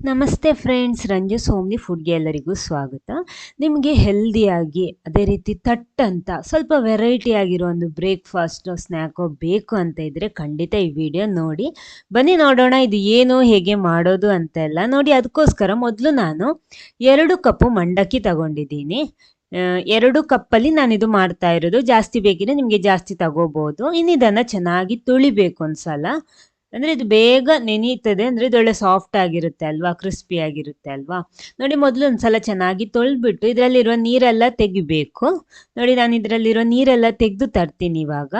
ನಮಸ್ತೆ ಫ್ರೆಂಡ್ಸ್, ರಂಜು ಸೋಮ್ನಿ ಫುಡ್ಗೆ ಎಲ್ಲರಿಗೂ ಸ್ವಾಗತ. ನಿಮಗೆ ಹೆಲ್ದಿಯಾಗಿ ಅದೇ ರೀತಿ ತಟ್ ಅಂತ ಸ್ವಲ್ಪ ವೆರೈಟಿ ಆಗಿರೋ ಒಂದು ಬ್ರೇಕ್ಫಾಸ್ಟು ಸ್ನ್ಯಾಕೋ ಬೇಕು ಅಂತ ಇದ್ದರೆ ಖಂಡಿತ ಈ ವಿಡಿಯೋ ನೋಡಿ. ಬನ್ನಿ ನೋಡೋಣ, ಇದು ಏನು, ಹೇಗೆ ಮಾಡೋದು ಅಂತೆಲ್ಲ ನೋಡಿ. ಅದಕ್ಕೋಸ್ಕರ ಮೊದಲು ನಾನು ಎರಡು ಕಪ್ಪು ಮಂಡಕ್ಕಿ ತಗೊಂಡಿದ್ದೀನಿ. ಎರಡು ಕಪ್ಪಲ್ಲಿ ಇದು ಮಾಡ್ತಾ ಇರೋದು. ಜಾಸ್ತಿ ಬೇಕಿದ್ರೆ ನಿಮಗೆ ಜಾಸ್ತಿ ತಗೋಬೋದು. ಇನ್ನಿದನ್ನು ಚೆನ್ನಾಗಿ ತುಳಿಬೇಕು ಒಂದ್ಸಲ. ಅಂದ್ರೆ ಇದು ಬೇಗ ನೆನೀತದೆ ಅಂದ್ರೆ ಇದು ಒಳ್ಳೆ ಸಾಫ್ಟ್ ಆಗಿರುತ್ತೆ ಅಲ್ವಾ ಕ್ರಿಸ್ಪಿ ಆಗಿರುತ್ತೆ ಅಲ್ವಾ? ನೋಡಿ ಮೊದಲು ಒಂದ್ಸಲ ಚೆನ್ನಾಗಿ ತೊಳೆದ್ಬಿಟ್ಟು ಇದರಲ್ಲಿರುವ ನೀರೆಲ್ಲ ತೆಗಿಬೇಕು. ನೋಡಿ ನಾನು ಇದರಲ್ಲಿರೋ ನೀರೆಲ್ಲ ತೆಗೆದು ತರ್ತೀನಿ ಇವಾಗ.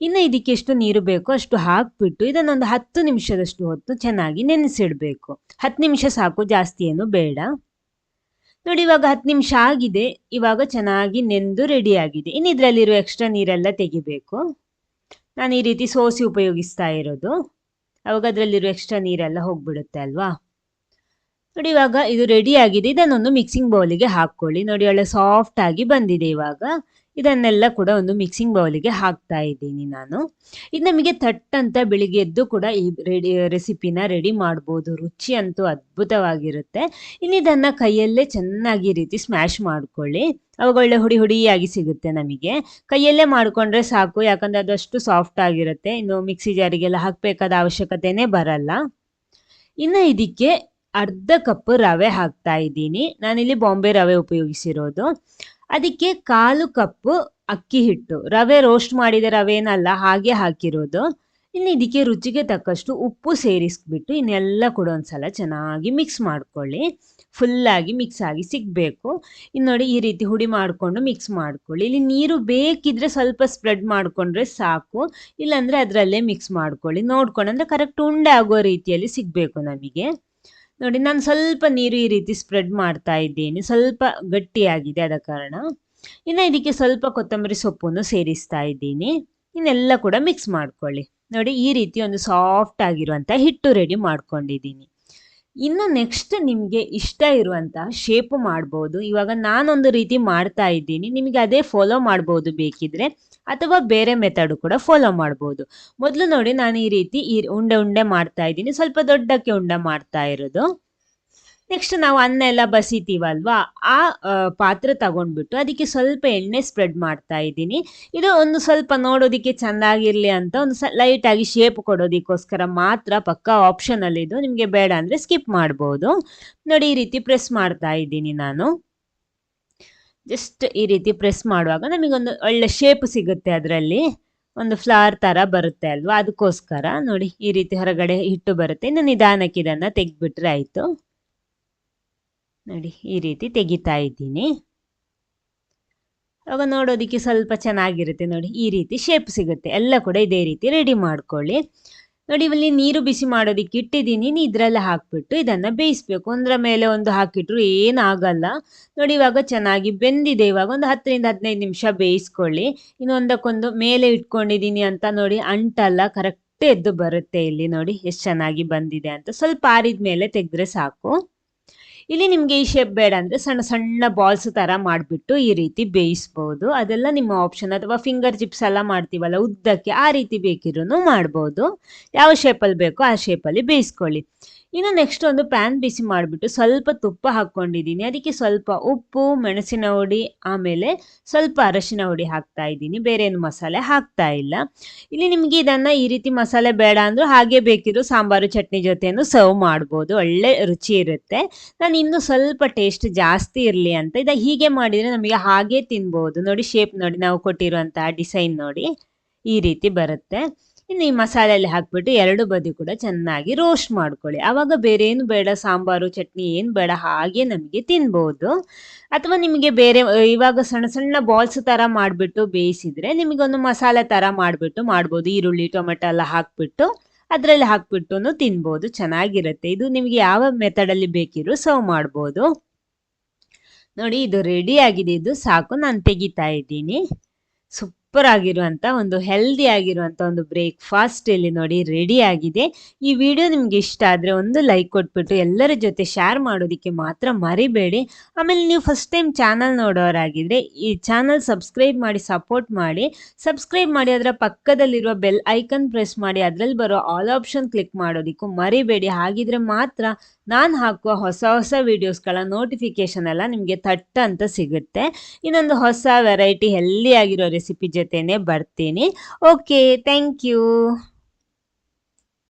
ಇನ್ನು ಇದಕ್ಕೆ ಎಷ್ಟು ನೀರು ಬೇಕೋ ಅಷ್ಟು ಹಾಕ್ಬಿಟ್ಟು ಇದನ್ನೊಂದು ಹತ್ತು ನಿಮಿಷದಷ್ಟು ಹೊತ್ತು ಚೆನ್ನಾಗಿ ನೆನೆಸಿಡಬೇಕು. ಹತ್ತು ನಿಮಿಷ ಸಾಕು, ಜಾಸ್ತಿ ಏನು ಬೇಡ. ನೋಡಿ ಇವಾಗ ಹತ್ತು ನಿಮಿಷ ಆಗಿದೆ, ಇವಾಗ ಚೆನ್ನಾಗಿ ನೆಂದು ರೆಡಿ ಆಗಿದೆ. ಇನ್ನು ಇದರಲ್ಲಿರೋ ಎಕ್ಸ್ಟ್ರಾ ನೀರೆಲ್ಲ ತೆಗಿಬೇಕು. ನಾನು ಈ ರೀತಿ ಸೋಸಿ ಉಪಯೋಗಿಸ್ತಾ ಇರೋದು. ಅವಾಗ ಅದರಲ್ಲಿರೋ ಎಕ್ಸ್ಟ್ರಾ ನೀರೆಲ್ಲ ಹೋಗ್ಬಿಡುತ್ತೆ ಅಲ್ವಾ? ನೋಡಿ ಇವಾಗ ಇದು ರೆಡಿ ಆಗಿದೆ. ಇದನ್ನೊಂದು ಮಿಕ್ಸಿಂಗ್ ಬೌಲಿಗೆ ಹಾಕ್ಕೊಳ್ಳಿ. ನೋಡಿ ಒಳ್ಳೆ ಸಾಫ್ಟ್ ಆಗಿ ಬಂದಿದೆ ಇವಾಗ. ಇದನ್ನೆಲ್ಲ ಕೂಡ ಒಂದು ಮಿಕ್ಸಿಂಗ್ ಬೌಲಿಗೆ ಹಾಕ್ತಾ ಇದ್ದೀನಿ ನಾನು. ಇದು ನಮಗೆ ತಟ್ ಅಂತ ಬೆಳಿಗ್ಗೆ ಎದ್ದು ಕೂಡ ಈ ರೆಡಿ ರೆಸಿಪಿನ ರೆಡಿ ಮಾಡ್ಬೋದು. ರುಚಿ ಅಂತೂ ಅದ್ಭುತವಾಗಿರುತ್ತೆ. ಇನ್ನು ಇದನ್ನು ಕೈಯಲ್ಲೇ ಚೆನ್ನಾಗಿ ರೀತಿ ಸ್ಮ್ಯಾಶ್ ಮಾಡ್ಕೊಳ್ಳಿ. ಒಳ್ಳೆ ಹುಡಿ ಹುಡಿಯಾಗಿ ಸಿಗುತ್ತೆ ನಮಗೆ. ಕೈಯಲ್ಲೇ ಮಾಡಿಕೊಂಡ್ರೆ ಸಾಕು, ಯಾಕಂದರೆ ಅದಷ್ಟು ಸಾಫ್ಟ್ ಆಗಿರುತ್ತೆ. ಇನ್ನು ಮಿಕ್ಸಿ ಜಾರಿಗೆಲ್ಲ ಹಾಕಬೇಕಾದ ಅವಶ್ಯಕತೆನೇ ಬರಲ್ಲ. ಇನ್ನು ಇದಕ್ಕೆ ಅರ್ಧ ಕಪ್ ರವೆ ಹಾಕ್ತಾ ಇದ್ದೀನಿ. ನಾನಿಲ್ಲಿ ಬಾಂಬೆ ರವೆ ಉಪಯೋಗಿಸಿರೋದು. ಅದಕ್ಕೆ ಕಾಲು ಕಪ್ಪು ಅಕ್ಕಿ ಹಿಟ್ಟು. ರವೆ ರೋಸ್ಟ್ ಮಾಡಿದ ರವೆನಲ್ಲ, ಹಾಗೆ ಹಾಕಿರೋದು. ಇನ್ನು ಇದಕ್ಕೆ ರುಚಿಗೆ ತಕ್ಕಷ್ಟು ಉಪ್ಪು ಸೇರಿಸ್ಬಿಟ್ಟು ಇನ್ನೆಲ್ಲ ಕೂಡ ಒಂದ್ಸಲ ಚೆನ್ನಾಗಿ ಮಿಕ್ಸ್ ಮಾಡ್ಕೊಳ್ಳಿ. ಫುಲ್ಲಾಗಿ ಮಿಕ್ಸ್ ಆಗಿ ಸಿಗಬೇಕು. ಇನ್ನು ನೋಡಿ ಈ ರೀತಿ ಹುಡಿ ಮಾಡಿಕೊಂಡು ಮಿಕ್ಸ್ ಮಾಡ್ಕೊಳ್ಳಿ. ಇಲ್ಲಿ ನೀರು ಬೇಕಿದ್ರೆ ಸ್ವಲ್ಪ ಸ್ಪ್ರೆಡ್ ಮಾಡಿಕೊಂಡ್ರೆ ಸಾಕು. ಇಲ್ಲಾಂದರೆ ಅದರಲ್ಲೇ ಮಿಕ್ಸ್ ಮಾಡ್ಕೊಳ್ಳಿ. ನೋಡ್ಕೊಂಡು ಅಂದರೆ ಕರೆಕ್ಟ್ ಉಂಡೆ ಆಗೋ ರೀತಿಯಲ್ಲಿ ಸಿಗಬೇಕು ನಮಗೆ. ನೋಡಿ, ನಾನು ಸ್ವಲ್ಪ ನೀರು ಈ ರೀತಿ ಸ್ಪ್ರೆಡ್ ಮಾಡ್ತಾ ಇದ್ದೀನಿ. ಸ್ವಲ್ಪ ಗಟ್ಟಿಯಾಗಿದೆ ಆದ ಕಾರಣ. ಇನ್ನು ಇದಕ್ಕೆ ಸ್ವಲ್ಪ ಕೊತ್ತಂಬರಿ ಸೊಪ್ಪನ್ನು ಸೇರಿಸ್ತಾ ಇದ್ದೀನಿ. ಇನ್ನೆಲ್ಲ ಕೂಡ ಮಿಕ್ಸ್ ಮಾಡ್ಕೊಳ್ಳಿ. ನೋಡಿ, ಈ ರೀತಿ ಒಂದು ಸಾಫ್ಟ್ ಆಗಿರುವಂಥ ಹಿಟ್ಟು ರೆಡಿ ಮಾಡ್ಕೊಂಡಿದ್ದೀನಿ. ಇನ್ನು ನೆಕ್ಸ್ಟ್ ನಿಮಗೆ ಇಷ್ಟ ಇರುವಂತಹ ಶೇಪ್ ಮಾಡ್ಬೋದು. ಇವಾಗ ನಾನೊಂದು ರೀತಿ ಮಾಡ್ತಾ ಇದ್ದೀನಿ. ನಿಮಗೆ ಅದೇ ಫಾಲೋ ಮಾಡ್ಬೋದು ಬೇಕಿದ್ರೆ, ಅಥವಾ ಬೇರೆ ಮೆಥಡು ಕೂಡ ಫಾಲೋ ಮಾಡ್ಬೋದು. ಮೊದಲು ನೋಡಿ ನಾನು ಈ ರೀತಿ ಈ ಉಂಡೆ ಉಂಡೆ ಮಾಡ್ತಾ ಇದ್ದೀನಿ. ಸ್ವಲ್ಪ ದೊಡ್ಡಕ್ಕೆ ಉಂಡೆ ಮಾಡ್ತಾ ಇರೋದು. ನೆಕ್ಸ್ಟ್ ನಾವು ಅನ್ನ ಎಲ್ಲ ಬಸಿತೀವಲ್ವಾ? ಆ ಪಾತ್ರೆ ತಗೊಂಡ್ಬಿಟ್ಟು ಅದಕ್ಕೆ ಸ್ವಲ್ಪ ಎಣ್ಣೆ ಸ್ಪ್ರೆಡ್ ಮಾಡ್ತಾ ಇದ್ದೀನಿ. ಇದು ಒಂದು ಸ್ವಲ್ಪ ನೋಡೋದಕ್ಕೆ ಚೆಂದಾಗಿರಲಿ ಅಂತ ಒಂದು ಸ ಲೈಟಾಗಿ ಶೇಪ್ ಕೊಡೋದಕ್ಕೋಸ್ಕರ ಮಾತ್ರ ಪಕ್ಕ ಆಪ್ಷನಲ್ಲಿ ಇದು. ನಿಮಗೆ ಬೇಡ ಅಂದರೆ ಸ್ಕಿಪ್ ಮಾಡ್ಬೋದು. ನೋಡಿ, ಈ ರೀತಿ ಪ್ರೆಸ್ ಮಾಡ್ತಾ ಇದ್ದೀನಿ ನಾನು. ಜಸ್ಟ್ ಈ ರೀತಿ ಪ್ರೆಸ್ ಮಾಡುವಾಗ ನಮಗೊಂದು ಒಳ್ಳೆ ಶೇಪ್ ಸಿಗುತ್ತೆ ಅದರಲ್ಲಿ. ಒಂದು ಫ್ಲವರ್ ಥರ ಬರುತ್ತೆ ಅಲ್ವಾ? ಅದಕ್ಕೋಸ್ಕರ ನೋಡಿ, ಈ ರೀತಿ ಹೊರಗಡೆ ಹಿಟ್ಟು ಬರುತ್ತೆ. ಇನ್ನು ನಿಧಾನಕ್ಕೆ ಇದನ್ನು ತೆಗೆದ್ಬಿಟ್ರೆ ಆಯಿತು. ನೋಡಿ, ಈ ರೀತಿ ತೆಗಿತಾ ಇದ್ದೀನಿ. ಅವಾಗ ನೋಡೋದಕ್ಕೆ ಸ್ವಲ್ಪ ಚೆನ್ನಾಗಿರುತ್ತೆ ನೋಡಿ, ಈ ರೀತಿ ಶೇಪ್ ಸಿಗುತ್ತೆ. ಎಲ್ಲ ಕೂಡ ಇದೇ ರೀತಿ ರೆಡಿ ಮಾಡ್ಕೊಳ್ಳಿ. ನೋಡಿ, ಇಲ್ಲಿ ನೀರು ಬಿಸಿ ಮಾಡೋದಕ್ಕೆ ಇಟ್ಟಿದ್ದೀನಿ. ಇದರಲ್ಲಿ ಹಾಕ್ಬಿಟ್ಟು ಇದನ್ನು ಬೇಯಿಸ್ಬೇಕು. ಒಂದರ ಮೇಲೆ ಒಂದು ಹಾಕಿಟ್ರು ಏನಾಗಲ್ಲ ನೋಡಿ, ಇವಾಗ ಚೆನ್ನಾಗಿ ಬೆಂದಿದೆ. ಇವಾಗ ಒಂದು ಹತ್ತರಿಂದ ಹದಿನೈದು ನಿಮಿಷ ಬೇಯಿಸ್ಕೊಳ್ಳಿ. ಇನ್ನೊಂದಕ್ಕೊಂದು ಮೇಲೆ ಇಟ್ಕೊಂಡಿದ್ದೀನಿ ಅಂತ ನೋಡಿ, ಅಂಟಲ್ಲ ಕರೆಕ್ಟ್ ಎದ್ದು ಬರುತ್ತೆ ಇಲ್ಲಿ ನೋಡಿ, ಎಷ್ಟು ಚೆನ್ನಾಗಿ ಬಂದಿದೆ ಅಂತ. ಸ್ವಲ್ಪ ಆರಿದ ಮೇಲೆ ತೆಗೆದ್ರೆ ಸಾಕು. ಇಲ್ಲಿ ನಿಮಗೆ ಈ ಶೇಪ್ ಬೇಡ ಅಂದರೆ ಸಣ್ಣ ಸಣ್ಣ ಬಾಲ್ಸ್ ಥರ ಮಾಡಿಬಿಟ್ಟು ಈ ರೀತಿ ಬೇಯಿಸ್ಬೋದು. ಅದೆಲ್ಲ ನಿಮ್ಮ ಆಪ್ಷನ್ ಅಥವಾ ಫಿಂಗರ್ ಚಿಪ್ಸ್ ಎಲ್ಲ ಮಾಡ್ತೀವಲ್ಲ, ಉದ್ದಕ್ಕೆ ಆ ರೀತಿ ಬೇಕಿರೂ ಮಾಡ್ಬೋದು. ಯಾವ ಶೇಪಲ್ಲಿ ಬೇಕೋ ಆ ಶೇಪಲ್ಲಿ ಬೇಯಿಸ್ಕೊಳ್ಳಿ. ಇನ್ನು ನೆಕ್ಸ್ಟ್ ಒಂದು ಪ್ಯಾನ್ ಬಿಸಿ ಮಾಡಿಬಿಟ್ಟು ಸ್ವಲ್ಪ ತುಪ್ಪ ಹಾಕ್ಕೊಂಡಿದ್ದೀನಿ. ಅದಕ್ಕೆ ಸ್ವಲ್ಪ ಉಪ್ಪು, ಮೆಣಸಿನ ಹುಡಿ, ಆಮೇಲೆ ಸ್ವಲ್ಪ ಅರಶಿನ ಹುಡಿ ಹಾಕ್ತಾ ಇದ್ದೀನಿ. ಬೇರೆ ಏನು ಮಸಾಲೆ ಹಾಕ್ತಾ ಇಲ್ಲ. ಇಲ್ಲಿ ನಿಮಗೆ ಇದನ್ನು ಈ ರೀತಿ ಮಸಾಲೆ ಬೇಡ ಅಂದರೂ ಹಾಗೆ ಬೇಕಿದ್ರು ಸಾಂಬಾರು, ಚಟ್ನಿ ಜೊತೆನೂ ಸರ್ವ್ ಮಾಡ್ಬೋದು. ಒಳ್ಳೆ ರುಚಿ ಇರುತ್ತೆ. ನಾನು ಇನ್ನೂ ಸ್ವಲ್ಪ ಟೇಸ್ಟ್ ಜಾಸ್ತಿ ಇರಲಿ ಅಂತ. ಇದು ಹೀಗೆ ಮಾಡಿದರೆ ನಮಗೆ ಹಾಗೆ ತಿನ್ಬೋದು. ನೋಡಿ ಶೇಪ್ ನೋಡಿ, ನಾವು ಕೊಟ್ಟಿರುವಂತಹ ಡಿಸೈನ್ ನೋಡಿ. ಈ ರೀತಿ ಬರುತ್ತೆ. ಇನ್ನು ಈ ಮಸಾಲೆಯಲ್ಲಿ ಹಾಕ್ಬಿಟ್ಟು ಎರಡು ಬದಿ ಕೂಡ ಚೆನ್ನಾಗಿ ರೋಸ್ಟ್ ಮಾಡ್ಕೊಳ್ಳಿ. ಆವಾಗ ಬೇರೆ ಏನು ಬೇಡ, ಸಾಂಬಾರು, ಚಟ್ನಿ ಏನು ಬೇಡ, ಹಾಗೆ ನಮಗೆ ತಿನ್ಬೋದು. ಅಥವಾ ನಿಮಗೆ ಬೇರೆ, ಇವಾಗ ಸಣ್ಣ ಸಣ್ಣ ಬಾಲ್ಸ್ ಥರ ಮಾಡಿಬಿಟ್ಟು ಬೇಯಿಸಿದ್ರೆ ನಿಮಗೊಂದು ಮಸಾಲೆ ಥರ ಮಾಡಿಬಿಟ್ಟು ಮಾಡ್ಬೋದು. ಈರುಳ್ಳಿ, ಟೊಮೆಟೊ ಎಲ್ಲ ಹಾಕ್ಬಿಟ್ಟು ಅದರಲ್ಲಿ ಹಾಕ್ಬಿಟ್ಟು ತಿನ್ಬೋದು. ಚೆನ್ನಾಗಿರುತ್ತೆ. ಇದು ನಿಮಗೆ ಯಾವ ಮೆಥಡಲ್ಲಿ ಬೇಕಿದ್ರು ಸರ್ವ್ ಮಾಡ್ಬೋದು. ನೋಡಿ, ಇದು ರೆಡಿ ಆಗಿದೆ. ಇದು ಸಾಕು. ನಾನು ತೆಗಿತಾ ಇದ್ದೀನಿ. ಸೂಪರ್ ಆಗಿರುವಂತ ಒಂದು ಹೆಲ್ದಿ ಆಗಿರುವಂತ ಒಂದು ಬ್ರೇಕ್ಫಾಸ್ಟ್ ಇಲ್ಲಿ ನೋಡಿ ರೆಡಿ ಆಗಿದೆ. ಈ ವಿಡಿಯೋ ನಿಮ್ಗೆ ಇಷ್ಟ ಆದ್ರೆ ಒಂದು ಲೈಕ್ ಕೊಟ್ಬಿಟ್ಟು ಎಲ್ಲರ ಜೊತೆ ಶೇರ್ ಮಾಡೋದಕ್ಕೆ ಮಾತ್ರ ಮರಿಬೇಡಿ. ಆಮೇಲೆ ನೀವು ಫಸ್ಟ್ ಟೈಮ್ ಚಾನಲ್ ನೋಡೋರಾಗಿದ್ರೆ ಈ ಚಾನಲ್ ಸಬ್ಸ್ಕ್ರೈಬ್ ಮಾಡಿ ಸಪೋರ್ಟ್ ಮಾಡಿ. ಸಬ್ಸ್ಕ್ರೈಬ್ ಮಾಡಿ ಅದರ ಪಕ್ಕದಲ್ಲಿರುವ ಬೆಲ್ ಐಕನ್ ಪ್ರೆಸ್ ಮಾಡಿ, ಅದರಲ್ಲಿ ಬರೋ ಆಲ್ ಆಪ್ಷನ್ ಕ್ಲಿಕ್ ಮಾಡೋದಕ್ಕೂ ಮರಿಬೇಡಿ. ಹಾಗಿದ್ರೆ ಮಾತ್ರ ನಾನು ಹಾಕುವ ಹೊಸ ಹೊಸ ವಿಡಿಯೋಸ್ಗಳ ನೋಟಿಫಿಕೇಶನ್ ಎಲ್ಲ ನಿಮಗೆ ತಟ್ಟ ಅಂತ ಸಿಗುತ್ತೆ. ಇನ್ನೊಂದು ಹೊಸ ವೆರೈಟಿ ಹೆಲ್ದಿ ಆಗಿರೋ ರೆಸಿಪಿ ಜೊತೆನೆ ಬರ್ತೀನಿ ಓಕೆ ಥ್ಯಾಂಕ್ ಯು